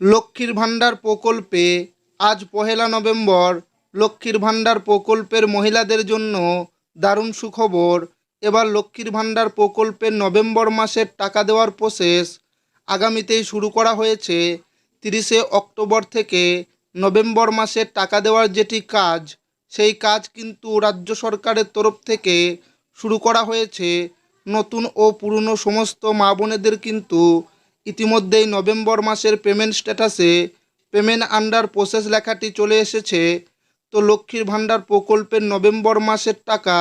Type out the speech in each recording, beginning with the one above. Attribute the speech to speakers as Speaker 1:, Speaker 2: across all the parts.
Speaker 1: লক্ষ্মীর ভাণ্ডার প্রকল্পে আজ পহেলা নভেম্বর লক্ষ্মীর ভাণ্ডার প্রকল্পের মহিলাদের জন্য দারুণ সুখবর। এবার লক্ষ্মীর ভাণ্ডার প্রকল্পের নভেম্বর মাসের টাকা দেওয়ার প্রসেস আগামীতেই শুরু করা হয়েছে। তিরিশে অক্টোবর থেকে নভেম্বর মাসে টাকা দেওয়ার যেটি কাজ, সেই কাজ কিন্তু রাজ্য সরকারের তরফ থেকে শুরু করা হয়েছে। নতুন ও পুরনো সমস্ত মা বোনেদের কিন্তু ইতিমধ্যেই নভেম্বর মাসের পেমেন্ট স্ট্যাটাসে পেমেন্ট আন্ডার প্রসেস লেখাটি চলে এসেছে। তো লক্ষ্মীর ভাণ্ডার প্রকল্পের নভেম্বর মাসের টাকা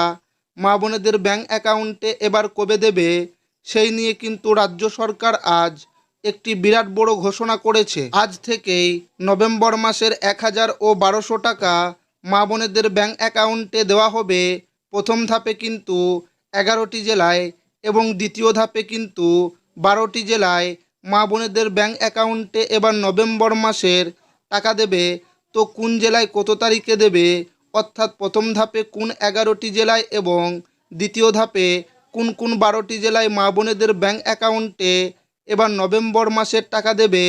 Speaker 1: মা বোনেদের ব্যাঙ্ক অ্যাকাউন্টে এবার কবে দেবে, সেই নিয়ে কিন্তু রাজ্য সরকার আজ একটি বিরাট বড় ঘোষণা করেছে। আজ থেকেই নভেম্বর মাসের এক হাজার ও বারোশো টাকা মা বোনেদের ব্যাঙ্ক অ্যাকাউন্টে দেওয়া হবে। প্রথম ধাপে কিন্তু এগারোটি জেলায় এবং দ্বিতীয় ধাপে কিন্তু বারোটি জেলায় বোনেদের ব্যাংক অ্যাকাউন্টে এবার নভেম্বর মাসের টাকা দেবে। তো কোন জেলায় কত তারিখে দেবে? অর্থাৎ প্রথম ধাপে কোন এগারোটি জেলায় এবং দ্বিতীয় ধাপে কোন কোন বারোটি জেলায় মা বোনেদের ব্যাংক অ্যাকাউন্টে এবার নভেম্বর মাসের টাকা দেবে।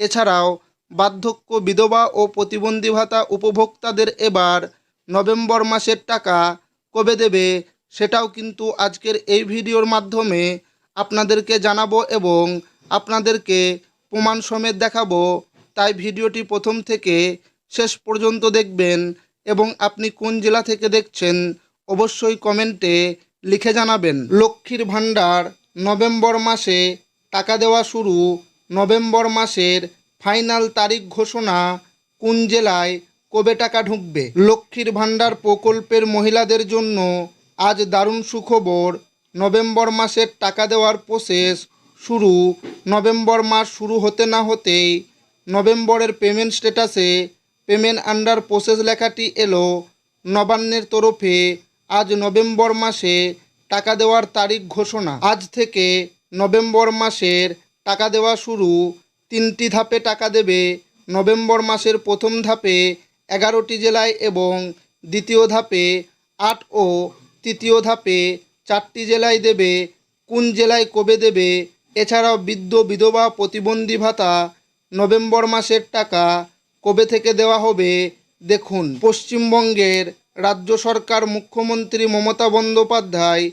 Speaker 1: এছাড়াও বার্ধক্য বিধবা ও প্রতিবন্ধী ভাতা উপভোক্তাদের এবার নভেম্বর মাসের টাকা কবে দেবে সেটাও কিন্তু আজকের এই ভিডিওর মাধ্যমে আপনাদেরকে জানাব এবং আপনাদেরকে প্রমাণ সমেত দেখাবো। তাই ভিডিওটি প্রথম থেকে শেষ পর্যন্ত দেখবেন এবং আপনি কোন জেলা থেকে দেখছেন অবশ্যই কমেন্টে লিখে জানাবেন। লক্ষ্মীর ভাণ্ডার নভেম্বর মাসে টাকা দেওয়া শুরু। নভেম্বর মাসের ফাইনাল তারিখ ঘোষণা কোন জেলায় কবে টাকা ঢুকবে? লক্ষ্মীর ভাণ্ডার প্রকল্পের মহিলাদের জন্য আজ দারুণ সুখবর। নভেম্বর মাসের টাকা দেওয়ার প্রসেস শুরু নভেম্বর মাস শুরু হতে না হতেই নভেম্বরের পেমেন্ট স্ট্যাটাসে পেমেন্ট আন্ডার প্রসেস লেখাটি এলো নবান্নের তরফে আজ নভেম্বর মাসে টাকা দেওয়ার তারিখ ঘোষণা। আজ থেকে নভেম্বর মাসের টাকা দেওয়া শুরু তিনটি ধাপে টাকা দেবে। নভেম্বর মাসের প্রথম ধাপে এগারোটি জেলায় এবং দ্বিতীয় ধাপে আট ও তৃতীয় ধাপে চারটি জেলায় দেবে। কোন জেলায় কবে দেবে? এছাড়াও বৃদ্ধ বিধবা প্রতিবন্ধী ভাতা নভেম্বর মাসের টাকা কবে থেকে দেওয়া হবে দেখুন। পশ্চিমবঙ্গের রাজ্য সরকার মুখ্যমন্ত্রী মমতা বন্দ্যোপাধ্যায়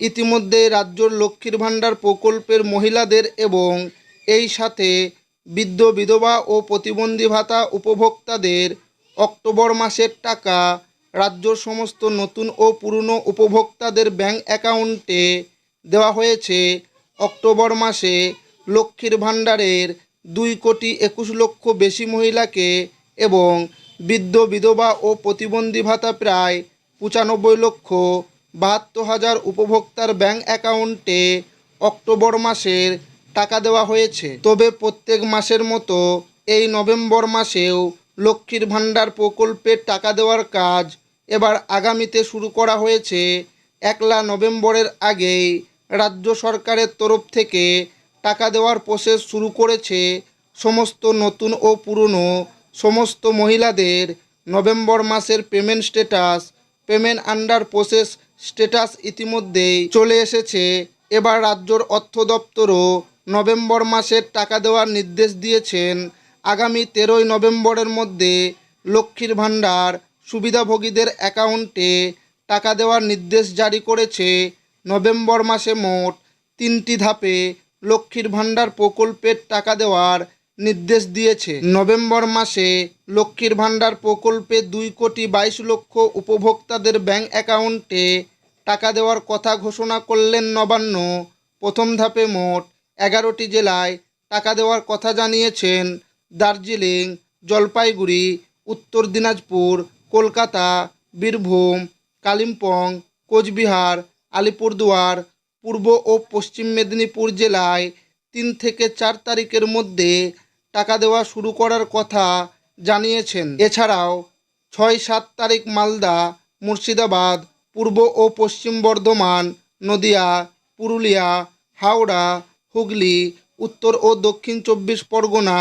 Speaker 1: ইতিমধ্যে রাজ্যর লক্ষ্মীর ভাণ্ডার প্রকল্পের মহিলাদের এবং এই সাথে বৃদ্ধ বিধবা ও প্রতিবন্ধী ভাতা উপভোক্তাদের অক্টোবর মাসের টাকা রাজ্যর সমস্ত নতুন ও পুরনো উপভোক্তাদের ব্যাংক অ্যাকাউন্টে দেওয়া হয়েছে অক্টোবর মাসে লক্ষ্মীর ভাণ্ডারের দুই কোটি একুশ লক্ষ বেশি মহিলাকে এবং বৃদ্ধ, বিধবা ও প্রতিবন্ধী ভাতা প্রায় পঁচানব্বই লক্ষ বাহাত্তর হাজার উপভোক্তার ব্যাংক অ্যাকাউন্টে অক্টোবর মাসের টাকা দেওয়া হয়েছে। তবে প্রত্যেক মাসের মতো এই নভেম্বর মাসেও লক্ষ্মীর ভাণ্ডার প্রকল্পের টাকা দেওয়ার কাজ এবার আগামীতে শুরু করা হয়েছে। একলা নভেম্বরের আগেই রাজ্য সরকারের তরফ থেকে টাকা দেওয়ার প্রসেস শুরু করেছে সমস্ত নতুন ও পুরনো সমস্ত মহিলাদের নভেম্বর মাসের payment status payment under process status ইতিমধ্যেই চলে এসেছে। এবার রাজ্যর অর্থ দপ্তরও নভেম্বর মাসের টাকা দেওয়ার নির্দেশ দিয়েছেন। আগামী তেরোই নভেম্বরের মধ্যে লক্ষ্মীর ভাণ্ডার সুবিধাভোগীদের অ্যাকাউন্টে টাকা দেওয়ার নির্দেশ জারি করেছে নভেম্বর মাসে মোট তিনটি ধাপে লক্ষ্মীর ভাণ্ডার প্রকল্পের টাকা দেওয়ার নির্দেশ দিয়েছে। নভেম্বর মাসে লক্ষ্মীর ভাণ্ডার প্রকল্পে দুই কোটি বাইশ লক্ষ উপভোক্তাদের ব্যাংক অ্যাকাউন্টে টাকা দেওয়ার কথা ঘোষণা করলেন নবান্ন। প্রথম ধাপে মোট এগারোটি জেলায় টাকা দেওয়ার কথা জানিয়েছেন দার্জিলিং, জলপাইগুড়ি, উত্তর দিনাজপুর, কলকাতা, বীরভূম, কালিম্পং, কোচবিহার আলিপুরদুয়ার, পূর্ব ও পশ্চিম মেদিনীপুর জেলায় তিন থেকে চার তারিখের মধ্যে টাকা দেওয়া শুরু করার কথা জানিয়েছেন। এছাড়াও ছয় সাত তারিখ মালদা, মুর্শিদাবাদ, পূর্ব ও পশ্চিম বর্ধমান, নদিয়া, পুরুলিয়া, হাওড়া, হুগলি, উত্তর ও দক্ষিণ চব্বিশ পরগনা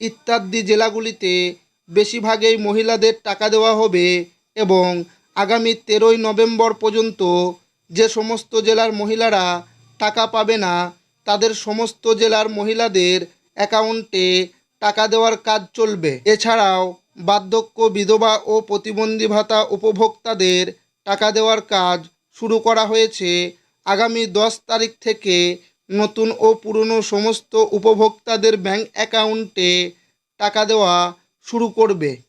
Speaker 1: ইত্যাদি জেলাগুলিতে বেশিরভাগই মহিলাদের টাকা দেওয়া হবে এবং আগামী তেরোই নভেম্বর পর্যন্ত যে সমস্ত জেলার মহিলারা টাকা পাবে না, তাদের সমস্ত জেলার মহিলাদের অ্যাকাউন্টে টাকা দেওয়ার কাজ চলবে। এছাড়াও বার্ধক্য বিধবা ও প্রতিবন্ধী ভাতা উপভোক্তাদের টাকা দেওয়ার কাজ শুরু করা হয়েছে আগামী দশ তারিখ থেকে নতুন ও পুরনো সমস্ত উপভোক্তাদের ব্যাংক অ্যাকাউন্টে টাকা দেওয়া শুরু করবে।